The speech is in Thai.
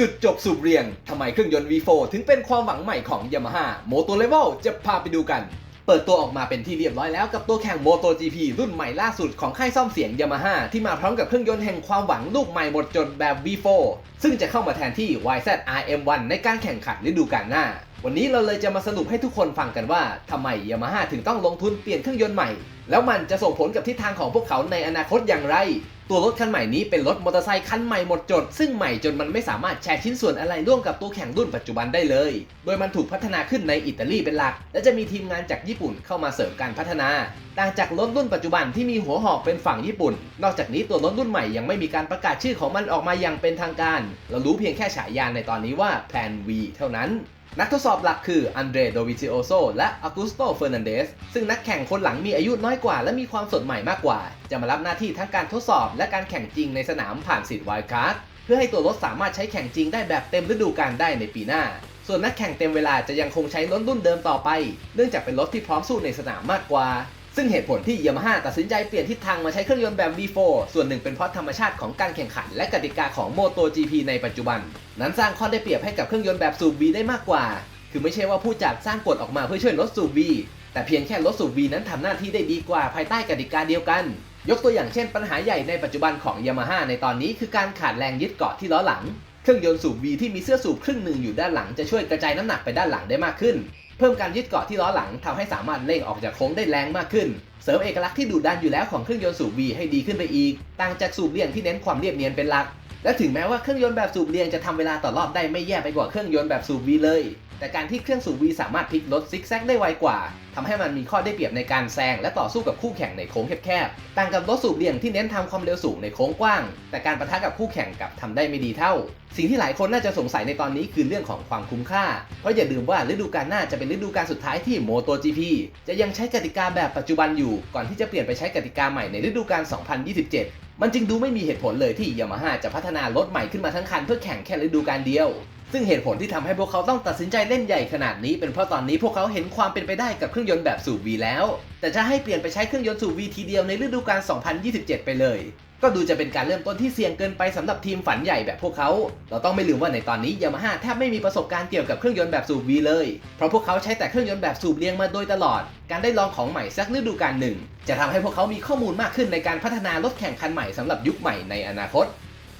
จุดจบสูบเรียง ทำไมเครื่องยนต์ V4 ถึงเป็นความหวังใหม่ของ Yamaha Moto Level จะพาไปดูกัน เปิดตัวออกมาเป็นที่เรียบร้อยแล้วกับตัวแข่ง MotoGP รุ่นใหม่ล่าสุดของค่ายซ่อมเสียง Yamaha ที่มาพร้อมกับเครื่องยนต์แห่งความหวังลูกใหม่หมดจดแบบ V4 ซึ่งจะเข้ามาแทนที่ YZRM1 ในการแข่งขันฤดูกาลหน้า วันนี้เราเลยจะมาสรุปให้ทุกคนฟังกันว่าทำไม Yamaha ถึงต้องลงทุนเปลี่ยนเครื่องยนต์ใหม่ แล้วมันจะส่งผลกับทิศทางของพวกเขาในอนาคตอย่างไร ตัวรถคันใหม่นี้เป็นรถมอเตอร์ไซค์คันใหม่หมดจด ซึ่งใหม่จนมันไม่สามารถแชร์ชิ้นส่วนอะไรร่วมกับตัวแข่งรุ่นปัจจุบันได้เลย โดยมันถูกพัฒนาขึ้นในอิตาลีเป็นหลัก และจะมีทีมงานจากญี่ปุ่นเข้ามาเสริมการพัฒนา ต่างจากรถรุ่นปัจจุบันที่มีหัวหอกเป็นฝั่งญี่ปุ่น นอกจากนี้ตัวรถรุ่นใหม่ยังไม่มีการประกาศชื่อของมันออกมาอย่างเป็นทางการ เรารู้เพียงแค่ฉายาในตอนนี้ว่า Plan V เท่านั้น นักทดสอบหลักคืออันเดรโดวิซิโอโซและอากุสโตเฟอร์นันเดสซึ่งนักแข่งคนหลังมีอายุน้อยกว่า และมีความสดใหม่มากกว่า จะมารับหน้าที่ทั้งการทดสอบและการแข่งจริงในสนามผ่านสิทธิ์ไวล์การ์ดเพื่อให้ตัวรถสามารถใช้แข่งจริงได้แบบเต็มฤดูกาลได้ในปีหน้า ส่วนนักแข่งเต็มเวลาจะยังคงใช้รถรุ่นเดิมต่อไป เนื่องจากเป็นรถที่พร้อมสู้ในสนามมากกว่า ซึ่งเหตุผลที่ Yamaha ตัดสินใจเปลี่ยนทิศทางมาใช้เครื่องยนต์แบบ V4 ส่วนหนึ่งเป็นเพราะธรรมชาติของการแข่งขัน และกติกาของ MotoGP ในปัจจุบัน นั้นสร้างข้อได้เปรียบให้กับเครื่องยนต์แบบสูบ V ได้มากกว่า คือไม่ใช่ว่าผู้จัดสร้างกฎออกมาเพื่อช่วยลดสูบ V แต่เพียงแค่รถสูบ V นั้นทำหน้าที่ได้ดีกว่าภายใต้กติกาเดียวกัน ยกตัวอย่างเช่น ปัญหาใหญ่ในปัจจุบันของ Yamaha ในตอนนี้คือการขาดแรงยึดเกาะที่ล้อหลัง เครื่องยนต์สูบ V ที่มีเสื้อสูบครึ่งหนึ่งอยู่ด้านหลังจะช่วยกระจายน้ำหนักไปด้านหลังได้มากขึ้น เพิ่มการยึดเกาะที่ล้อหลังทำให้สามารถเร่งออกจากโค้งได้แรงมากขึ้น เสริมเอกลักษณ์ที่ดุดันอยู่แล้วของเครื่องยนต์สูบ V ให้ดีขึ้นไปอีก ต่างจากสูบเลียงที่เน้นความเรียบเนียนเป็นหลัก และถึงแม้ว่าเครื่องยนต์แบบสูบเรียงจะทำเวลาต่อรอบได้ไม่แย่ไปกว่าเครื่องยนต์แบบสูบ V เลย แต่การที่เครื่องสูบ V สามารถพลิกรถซิกแซกได้ไวกว่าทำให้มันมีข้อได้เปรียบในการแซงและต่อสู้กับคู่แข่งในโค้งแคบๆ ต่างกับรถสูบเรียงที่เน้นทำความเร็วสูงในโค้งกว้าง แต่การประทะกับคู่แข่งกับทำได้ไม่ดีเท่า สิ่งที่หลายคนน่าจะสงสัยในตอนนี้คือเรื่องของความคุ้มค่า เพราะอย่าลืมว่าฤดูกาลหน้าจะเป็นฤดูกาลสุดท้ายที่ MotoGP จะยังใช้กติกาแบบปัจจุบันอยู่ ก่อนที่จะเปลี่ยนไปใช้กติกาใหม่ในฤดูกาล 2027 มันจึงดูไม่มีเหตุผลเลยที่ Yamaha จะพัฒนารถใหม่ขึ้นมาทั้งคันเพื่อแข่งแค่ฤดูกาลเดียว ซึ่งเหตุผลที่ทำให้พวกเขาต้องตัดสินใจเล่นใหญ่ขนาดนี้เป็นเพราะตอนนี้พวกเขาเห็นความเป็นไปได้กับเครื่องยนต์แบบสูบ V แล้ว แต่จะให้เปลี่ยนไปใช้เครื่องยนต์สูบ V ทีเดียวในฤดูกาล 2027 ไปเลย ก็ดูจะเป็นการเริ่มต้นที่เสี่ยงเกินไปสำหรับทีมฝันใหญ่แบบพวกเขา เราต้องไม่ลืมว่าในตอนนี้ยามาฮ่าแทบไม่มีประสบการณ์เกี่ยวกับเครื่องยนต์แบบสูบ V เลย เพราะพวกเขาใช้แต่เครื่องยนต์แบบสูบเรียงมาโดยตลอด การได้ลองของใหม่สักฤดูกาลหนึ่ง จะทำให้พวกเขามีข้อมูลมากขึ้นในการพัฒนารถแข่งคันใหม่สำหรับยุคใหม่ในอนาคต